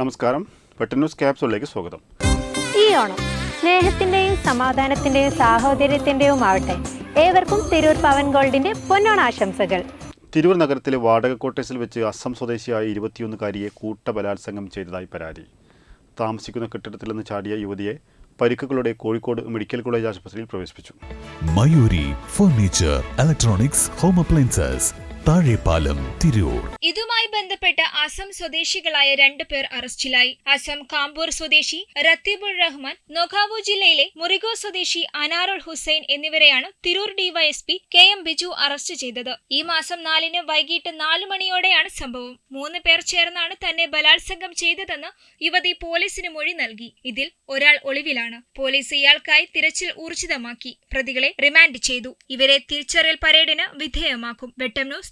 നമസ്കാരം. വെട്ടൻ ന്യൂസ് ക്യാപ്സുകളിലേക്ക് സ്വാഗതം. ഈ ഓണം സ്നേഹത്തിന്റെയും സമാധാനത്തിന്റെയും സാഹോദര്യത്തിന്റെയും ആവട്ടെ ഏവർക്കും തിരൂർ പവൻ ഗോൾഡിന്റെ പൊന്നോണാശംസകൾ തിരൂർ നഗരത്തിലെ വാടക ക്വാർട്ടേഴ്സിൽ വെച്ച് അസം സ്വദേശിയായ ഇരുപത്തിയൊന്നുകാരിയെ കൂട്ടബലാത്സംഗം ചെയ്തതായി പരാതി. താമസിക്കുന്ന കെട്ടിടത്തിൽ നിന്ന് ചാടിയ യുവതിയെ പരിക്കുകളോടെ കോഴിക്കോട് മെഡിക്കൽ കോളേജ് ആശുപത്രിയിൽ പ്രവേശിപ്പിച്ചു. Mayuri furniture electronics home appliances Thazhepalam Tirur. ഇതുമായി ബന്ധപ്പെട്ട് അസം സ്വദേശികളായ രണ്ടു പേർ അറസ്റ്റിലായി. അസം കാമ്പൂർ സ്വദേശി റത്തീബുൾ റഹ്മാൻ നൊഖാവു ജില്ലയിലെ മുറിഗോ സ്വദേശി അനാറുൾ ഹുസൈൻ എന്നിവരെയാണ് Tirur DYSP K M Biju arrest ചെയ്തത്. ഈ മാസം നാലിന് വൈകിട്ട് നാലു മണിയോടെയാണ് സംഭവം. മൂന്ന് പേർ ചേർന്നാണ് തന്നെ ബലാത്സംഗം ചെയ്തതെന്ന് യുവതി പോലീസിന് മൊഴി നൽകി. ഇതിൽ ഒരാൾ ഒളിവിലാണ്. പോലീസ് ഇയാൾക്കായി തിരച്ചിൽ ഊർജിതമാക്കി. പ്രതികളെ റിമാൻഡ് ചെയ്തു. ഇവരെ തിരിച്ചറിയൽ പരേഡിന് വിധേയമാക്കും. വെട്ടം ന്യൂസ്